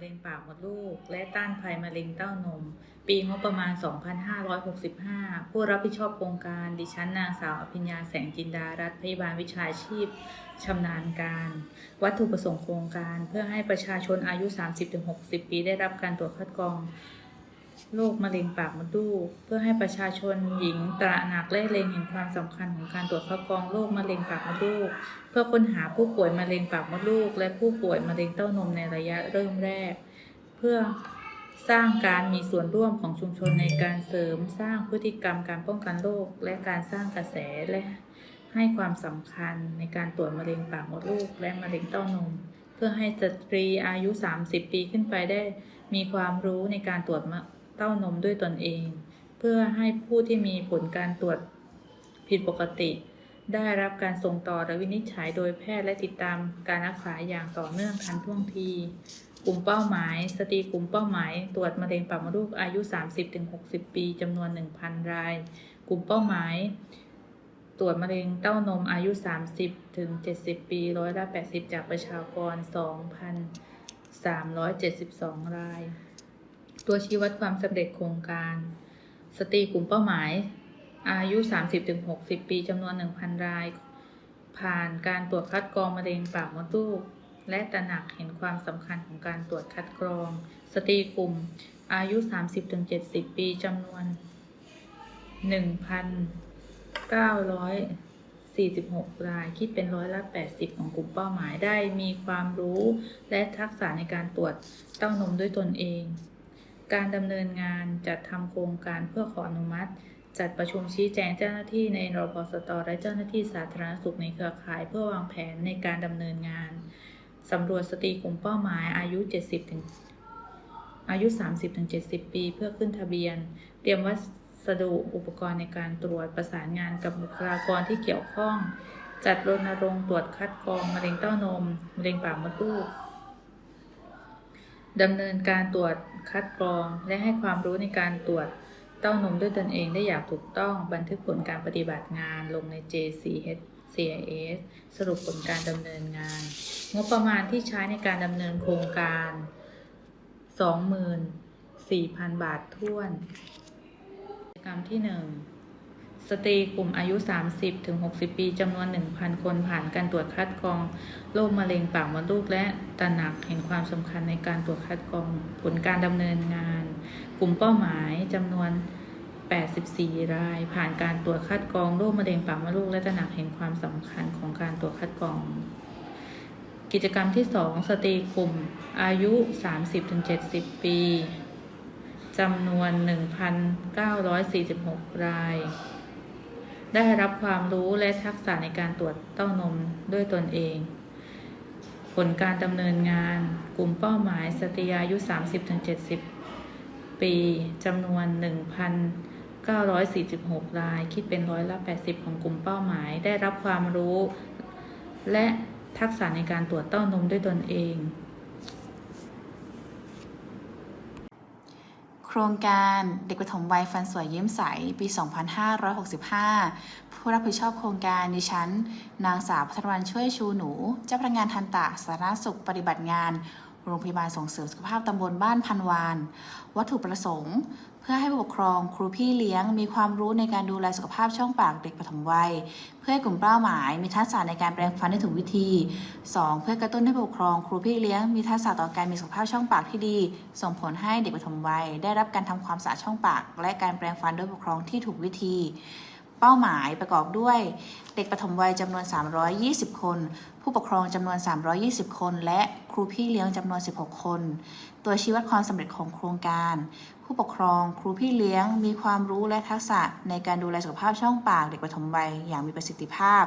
เร็งปากมดลูก และต้านภัยมะเร็งเต้านม ปีงบประมาณ 2565 ผู้รับผิดชอบโครงการดิฉันนางสาวอภิญญาแสงจินดารัฐพยาบาลวิชาชีพชำนาญการ วัตถุประสงค์โครงการเพื่อให้ประชาชนอายุ 30-60 ปีได้รับการตรวจคัดกรอง โรคมะเร็งปากมดลูก เพื่อให้ประชาชนหญิงตระหนักและเล็งเห็นความสำคัญของการตรวจคัดกรองโรคมะเร็งปากมดลูก เพื่อค้นหาผู้ป่วยมะเร็งปากมดลูก และผู้ป่วยมะเร็งเต้านมในระยะเริ่มแรก เพื่อสร้างการมีส่วนร่วมของชุมชนในการเสริมสร้างพฤติกรรมการป้องกันโรคและการสร้างกระแสและให้ความสำคัญในการตรวจมะเร็งปากมดลูก และมะเร็งเต้านม เพื่อให้สตรีอายุ 30 ปีขึ้นไปได้ มีความรู้ในการตรวจมะ เต้านมด้วยตนเอง เพื่อให้ผู้ที่มีผลการตรวจผิดปกติ ได้รับการส่งต่อและวินิจฉัยโดยแพทย์และติดตามการรักษาอย่างต่อเนื่องทันท่วงที กลุ่มเป้าหมาย สตรีกลุ่มเป้าหมาย ตรวจมะเร็งปากมดลูกอายุ 30-60 ปีจำนวน 1,000 ราย กลุ่มเป้าหมายตรวจมะเร็งเต้านมอายุ 30-70 ปีร้อยละ 80 จากประชากร 2,372 ราย ตัวชี้วัดความสำเร็จโครงการ สตรีกลุ่มเป้าหมาย อายุ 30-60 ปีจำนวน 1,000 ราย ผ่านการตรวจคัดกรองมะเร็งปากมดลูกและตระหนักเห็นความสำคัญของการตรวจคัดกรอง สตรีกลุ่ม อายุ 30-70 ปีจำนวน 1,946 ราย คิดเป็นร้อยละ 80 ของกลุ่มเป้าหมายได้มีความรู้และทักษะในการตรวจเต้านมด้วยตนเอง การดำเนินงานจัดทำโครงการเพื่อขออนุมัติ จัดประชุมชี้แจงเจ้าหน้าที่ในรพสตและเจ้าหน้าที่สาธารณสุขในเครือข่าย เพื่อวางแผนในการดำเนินงานสำรวจสตรีกลุ่มเป้าหมายอายุ 70 ถึง อายุ 30ถึง70 ปี เพื่อขึ้นทะเบียน เตรียมวัสดุอุปกรณ์ในการตรวจประสานงานกับบุคลากรที่เกี่ยวข้อง จัดรณรงค์ตรวจคัดกรองมะเร็งเต้านมมะเร็งปากมดลูก ดำเนินการตรวจคัดกรอง และให้ความรู้ในการตรวจเต้านมด้วยตนเองได้อย่างถูกต้องบันทึกผลการปฏิบัติงานลงใน JCH CIS สรุปผลการดำเนินงาน งบประมาณที่ใช้ในการดำเนินโครงการ 24,000 บาทท้วนกิจกรรมที่ 1 สตรีกลุ่มอายุ 30-60ปีจำนวน 1,000 คนผ่านการตรวจคัดกรองโรคมะเร็งปากมดลูกและตระหนักเห็นความสำคัญในการตรวจคัดกรองผลการดำเนินงาน กลุ่มเป้าหมายจำนวน 84 ราย ผ่านการตรวจคัดกรองโรคมะเร็งปากมดลูกและตระหนักเห็นความสำคัญของการตรวจคัดกรอง กิจกรรมที่ 2 สตรีกลุ่มอายุ 30-70 ปีจำนวน 1,946 ราย ได้รับความรู้และทักษะในการตรวจเต้านมด้วยตนเอง ผลการดำเนินงาน กลุ่มเป้าหมายสตรีอายุ 30-70 ปีจำนวน 1,946 ราย คิดเป็นร้อยละ 80 ของกลุ่มเป้าหมาย ได้รับความรู้ และทักษะในการตรวจเต้านมด้วยตนเอง โครงการเด็กปฐมวัยฟันสวยยิ้มใส ปี 2565 ผู้รับผิดชอบโครงการดิฉัน นางสาวพัทรวันช่วยชูหนู เจ้าพนักงานทันตะสาธารณสุขปฏิบัติงาน โรงพยาบาลส่งเสริมสุขภาพตำบลบ้านพันวาน วัตถุประสงค์ พื่อให้ผู้ปกครองครูพี่เลี้ยง มีความรู้ในการดูแลสุขภาพช่องปากเด็กปฐมวัย เพื่อให้กลุ่มเป้าหมาย มีทักษะในการแปรงฟันได้ถูกวิธี 2. เพื่อกระตุ้นให้ผู้ปกครองครูพี่เลี้ยง มีทักษะต่อการมีสุขภาพช่องปากที่ดี ส่งผลให้เด็กปฐมวัย ได้รับการทำความสะอาดช่องปาก และการแปรงฟันด้วยผู้ปกครองที่ถูกวิธีเป้าหมายประกอบด้วย เด็กปฐมวัยจำนวน 320 คน ผู้ปกครองจำนวน 320 คน และครูพี่เลี้ยงจำนวน 16 คน ตัวชี้วัดความสำเร็จของโครงการ ผู้ปกครองครูพี่เลี้ยงมีความรู้และทักษะในการดูแลสุขภาพช่องปากเด็กปฐมวัยอย่างมีประสิทธิภาพ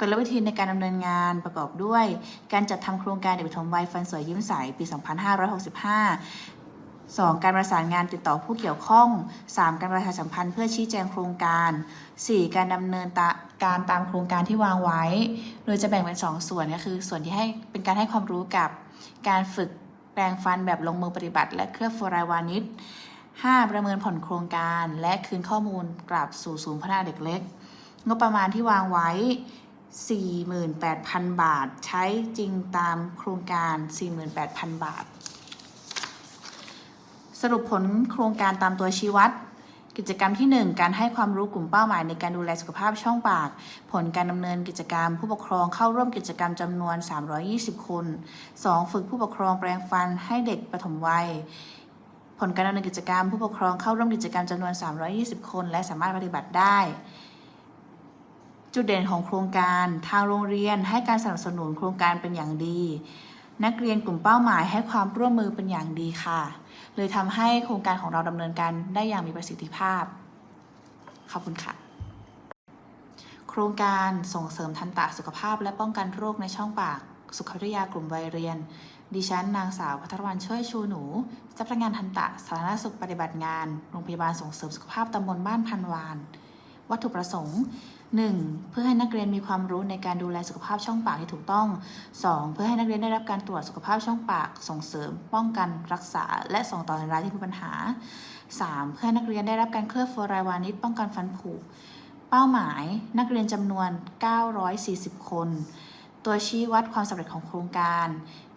กลวิธีในการดำเนินงานประกอบด้วย การจัดทำโครงการเด็กปฐมวัยฟันสวยยิ้มใสปี 2565 2. การประสานงานติดต่อผู้เกี่ยวข้อง 3. การประชาสัมพันธ์เพื่อชี้แจงโครงการ 4. การดำเนินตการตามโครงการที่วางไว้ โดยจะแบ่งเป็น 2 ส่วนก็คือ ส่วนที่ให้เป็นการให้ความรู้กับการฝึกแปลงฟันแบบลงมือปฏิบัติ และเคลือบฟลูอไรด์วานิช 5. ประเมินผลโครงการ และคืนข้อมูลกลับสู่ศูนย์พัฒนาเด็กเล็ก งบประมาณที่วางไว้ 48,000 บาท ใช้จริงตามโครงการ 48,000 บาท สรุปผลโครงการตามตัวชี้วัด กิจกรรมที่ 1 การให้ความรู้กลุ่มเป้าหมายในการดูแลสุขภาพช่องปาก ผลการดำเนินกิจกรรม ผู้ปกครองเข้าร่วมกิจกรรมจำนวน 320 คน 2. ฝึกผู้ปกครองแปรงฟันให้เด็กปฐมวัย ผลการดำเนินกิจกรรม ผู้ปกครองเข้าร่วมกิจกรรมจำนวน 320 คน และสามารถปฏิบัติได้จุดเด่นของโครงการทางโรงเรียนให้การสนับสนุนโครงการเป็นอย่างดี นักเรียนกลุ่มเป้าหมายให้ความร่วมมือเป็นอย่างดีค่ะ เลยทำให้โครงการของเราดำเนินการได้อย่างมีประสิทธิภาพ ขอบคุณค่ะ โครงการส่งเสริมทันตะสุขภาพและป้องกันโรคในช่องปาก สุขวิทยากลุ่มวัยเรียน ดิฉันนางสาวพัทรวรรณช่วยชูหนูเจ้าพนักงานทันตะสาธารณสุขปฏิบัติงาน โรงพยาบาลส่งเสริมสุขภาพตำบลบ้านพันวาน วัตถุประสงค์ 1. เพื่อให้นักเรียนมีความรู้ในการดูแลสุขภาพช่องปากที่ถูกต้อง 2. เพื่อให้นักเรียนได้รับการตรวจสุขภาพช่องปาก ส่งเสริม ป้องกัน รักษา และส่งต่อในรายที่มีปัญหา 3. เพื่อให้นักเรียนได้รับการเคลือบฟลูอไรด์วานิชป้องกันฟันผุ เป้าหมาย นักเรียนจำนวน 940 คน ตัวชี้วัดความสำเร็จของโครงการ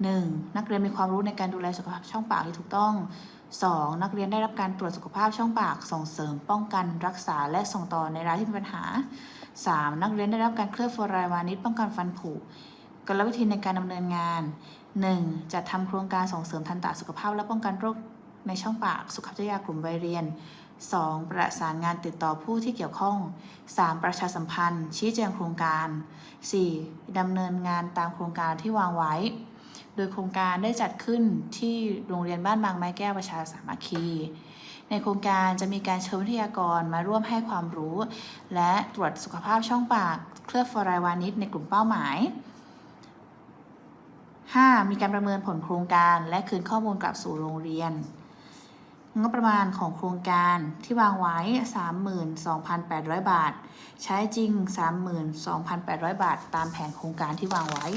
1. นักเรียนมีความรู้ในการดูแลสุขภาพช่องปากที่ถูกต้อง 2. นักเรียนได้รับการตรวจสุขภาพช่องปากส่งเสริมป้องกันรักษาและส่งต่อในรายที่มีปัญหา 3. นักเรียนได้รับการเคลือบฟลูอไรด์วานิชป้องกันฟันผุกลวิธีในการดำเนินงาน 1. จัดทำโครงการส่งเสริมทันตสุขภาพและป้องกันโรคในช่องปากสุขวิทยากลุ่มวัยเรียน 2. ประสานงานติดต่อผู้ที่เกี่ยวข้อง 3. ประชาสัมพันธ์ ชี้แจงโครงการ 4. ดำเนินงานตามโครงการที่วางไว้ โดยโครงการได้จัดขึ้นที่โรงเรียนบ้านบางไม้แก้วประชาสามัคคี ในโครงการจะมีการเชิญวิทยากรมาร่วมให้ความรู้ และตรวจสุขภาพช่องปากเคลือบฟอไรด์วานิชในกลุ่มเป้าหมาย 5. มีการประเมินผลโครงการและคืนข้อมูลกลับสู่โรงเรียน งบประมาณของโครงการที่วางไว้ 32,800 บาท ใช้จริง 32,800 บาท ตามแผนโครงการที่วางไว้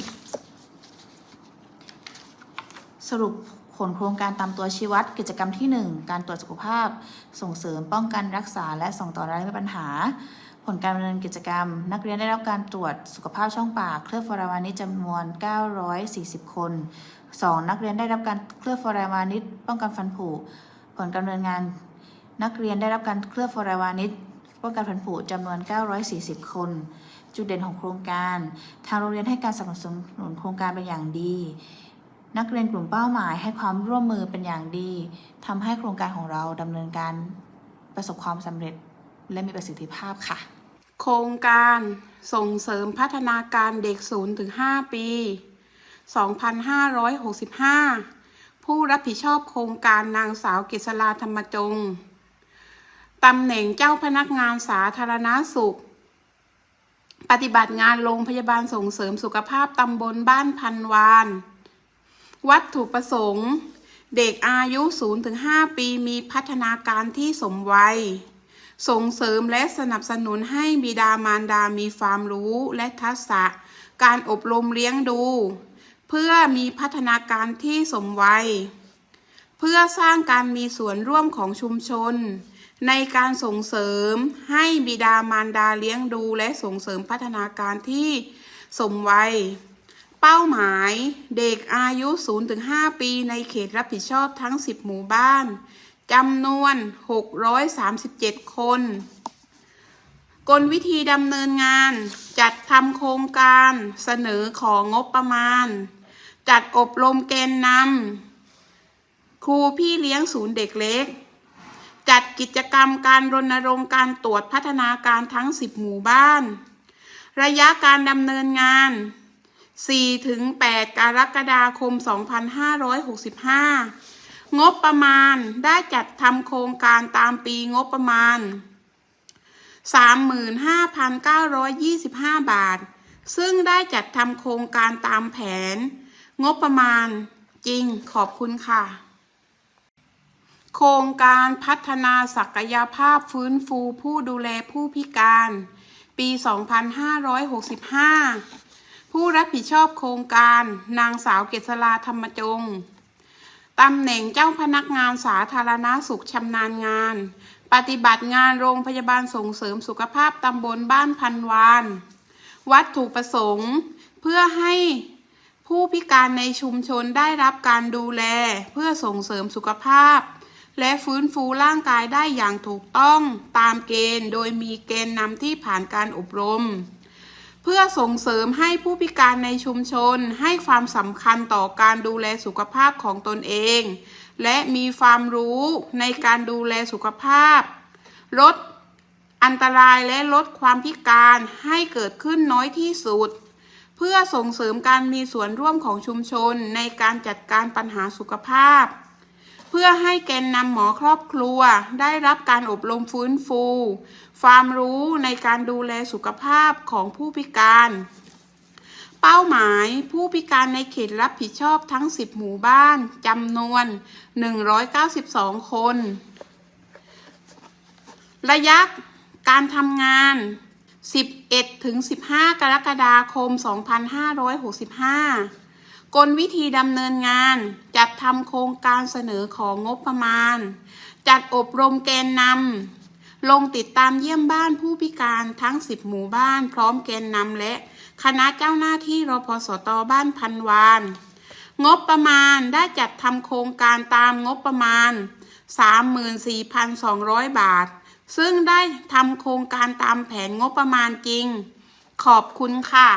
สรุปผลโครงการตามตัวชี้วัด กิจกรรมที่ 1 การตรวจสุขภาพ ส่งเสริมป้องกันรักษา และส่งต่อรายไม่ปัญหา ผลการดำเนินกิจกรรม นักเรียนได้รับการตรวจสุขภาพช่องปาก เคลือบฟลูอไรด์วานิชจำนวน 940 คน 2. นักเรียนได้รับการเคลือบฟลูอไรด์วานิชป้องกันฟันผุผลการดำเนินงาน นักเรียนได้รับการเคลือบฟลูอไรด์วานิชป้องกันฟันผุจำนวน 940 คน จุดเด่นของโครงการ ทางโรงเรียนให้การสนับสนุนโครงการเป็นอย่างดี นักเรียนกลุ่มเป้าหมายให้ความร่วมมือเป็นอย่างดีทำให้โครงการของเราดำเนินการประสบความสำเร็จและมีประสิทธิภาพค่ะ โครงการส่งเสริมพัฒนาการเด็ก0-5ปี 2565 ผู้รับผิดชอบโครงการนางสาวกิษลาธรรมจงตำแหน่งเจ้าพนักงานสาธารณาสุข ปฏิบัติงานโรงพยาบาลส่งเสริมสุขภาพตำบลบ้านพันวาน วัตถุประสงค์ เด็กอายุ 0-5 ปีมีพัฒนาการที่สมวัย ส่งเสริมและสนับสนุนให้บิดามารดามีความรู้และทักษะ การอบรมเลี้ยงดู เพื่อมีพัฒนาการที่สมวัย เพื่อสร้างการมีส่วนร่วมของชุมชน ในการส่งเสริมให้บิดามารดาเลี้ยงดูและส่งเสริมพัฒนาการที่สมวัย เป้าหมายเด็กอายุ 0-5 ปีในเขตรับผิดชอบทั้ง 10 หมู่บ้านจำนวน 637 คน กลวิธีดำเนินงาน จัดทำโครงการเสนอของงบประมาณ จัดอบรมแกนนำครูพี่เลี้ยงศูนย์เด็กเล็ก จัดกิจกรรมการรณรงค์การตรวจพัฒนาการทั้ง 10 หมู่บ้าน ระยะการดำเนินงาน 4-8กรกฎาคม 2565 งบประมาณได้จัดทำโครงการตามปีงบประมาณ 35,925 บาท ซึ่งได้จัดทำโครงการตามแผน งบประมาณจริงขอบคุณค่ะ โครงการพัฒนาศักยภาพฟื้นฟูผู้ดูแลผู้พิการ ปี 2565 ผู้รับผิดชอบโครงการนางสาวเกษราธรรมจงตำแหน่งเจ้าพนักงานสาธารณาสุขชำนาญงาน ปฏิบัติงานโรงพยาบาลส่งเสริมสุขภาพตำบลบ้านพันวาน วัตถุประสงค์ เพื่อให้ผู้พิการในชุมชนได้รับการดูแลเพื่อส่งเสริมสุขภาพ และฟื้นฟูร่างกายได้อย่างถูกต้องตามเกณฑ์ โดยมีเกณฑ์นำที่ผ่านการอบรม อส่งเสริมให้ผู้พิการในชุมชนให้ความสำคัญต่อการดูแลสุขภาพของตนเอง และมีความรู้ในการดูแลสุขภาพ ลดอันตรายและลดความพิการให้เกิดขึ้นน้อยที่สุด เพื่อส่งเสริมการมีส่วนร่วมของชุมชนในการจัดการปัญหาสุขภาพ เพื่อให้แกนนำหมอครอบครัว ได้รับการอบรมฟื้นฟู ความรู้ในการดูแลสุขภาพของผู้พิการ เป้าหมายผู้พิการในเขตรับผิดชอบทั้ง 10 หมู่บ้านจำนวน 192 คน ระยะการทำงาน 11ถึง15 กรกฎาคม 2565 กลวิธีดำเนินงาน จัดทำโครงการเสนอของงบประมาณ จัดอบรมแกนนำลงติดตามเยี่ยมบ้านผู้พิการทั้ง 10 หมู่บ้าน พร้อมแกนนำและคณะเจ้าหน้าที่รพสตบ้านพันวาน งบประมาณได้จัดทำโครงการตามงบประมาณ 34,200 บาท ซึ่งได้ทำโครงการตามแผนงบประมาณจริง ขอบคุณค่ะ